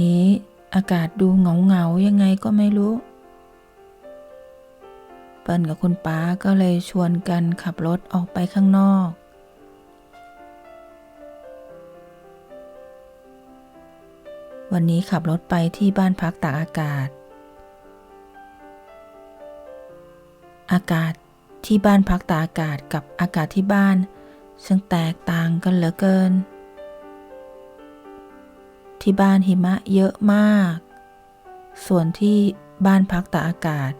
นี้อากาศดูเหงาเหงาๆยังไงก็ไม่รู้ เปิ้ลกับคุณป้าก็เลยชวนกันขับรถออกไปข้างนอก วันนี้ขับรถไปที่บ้านพักตากอากาศ อากาศที่บ้านพักตากอากาศกับอากาศที่บ้านช่างแตกต่างกันเหลือเกิน ที่บ้านหิมะเยอะมาก ส่วนที่บ้านพักตากอากาศ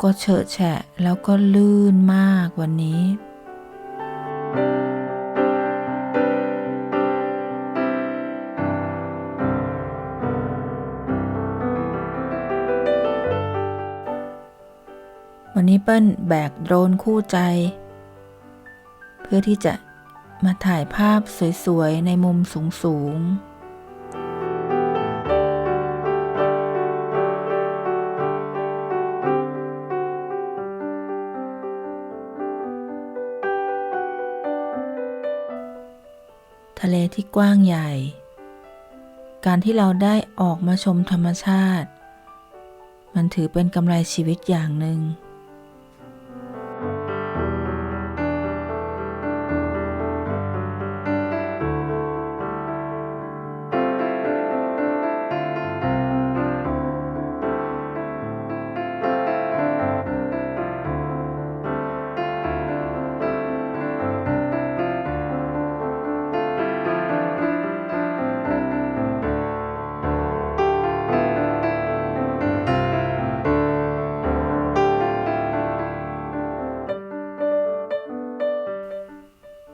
ก็เฉอะแฉะแล้วก็ลื่นมากวันนี้ วันนี้เปิ้ลแบกโดรนคู่ใจ เพื่อที่จะ มาถ่ายภาพสวยๆ ในมุมสูงๆทะเลที่กว้างใหญ่ การที่เราได้ออกมาชมธรรมชาติ มันถือเป็นกำไรชีวิตอย่างหนึ่ง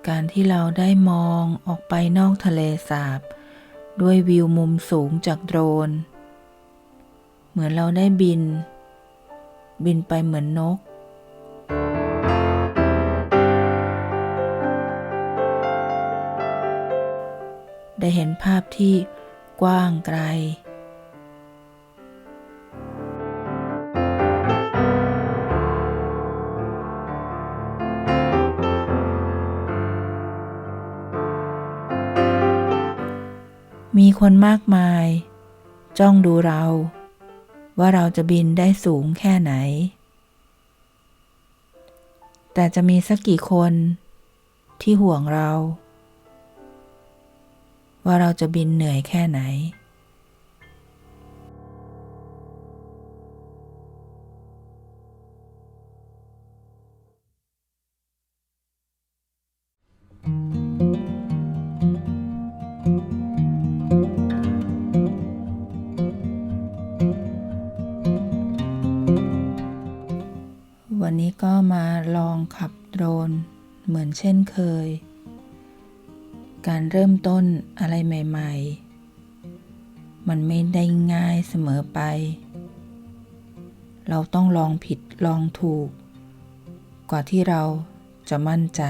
การที่เราได้มองออกไปนอกทะเลสาบ ด้วยวิวมุมสูงจากโดรน เหมือนเราได้บิน บินไปเหมือนนก ได้เห็นภาพที่กว้างไกล มีคนมากมาย จ้องดูเรา ว่าเราจะบินได้สูงแค่ไหน แต่จะมีสักกี่คนที่ห่วงเรา ว่าเราจะบินเหนื่อยแค่ไหน ขับโดรน เหมือนเช่นเคย การเริ่มต้นอะไรใหม่ ๆ มันไม่ได้ง่ายเสมอไป เราต้องลองผิดลองถูก กว่าที่เราจะมั่นใจ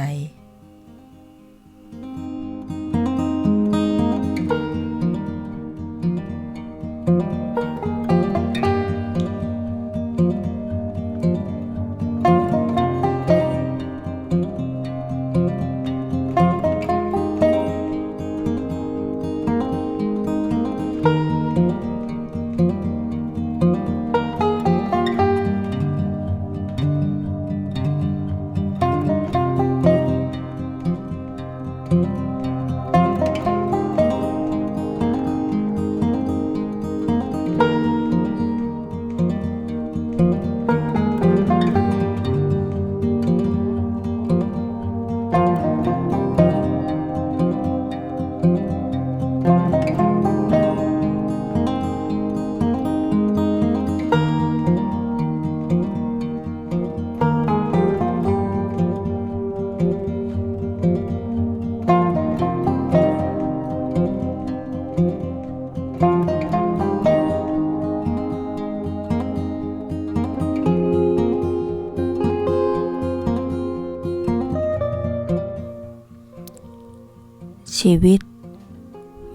ชีวิต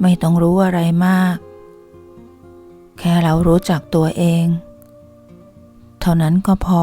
ไม่ต้องรู้อะไรมาก แค่เรารู้จักตัวเอง เท่านั้นก็พอ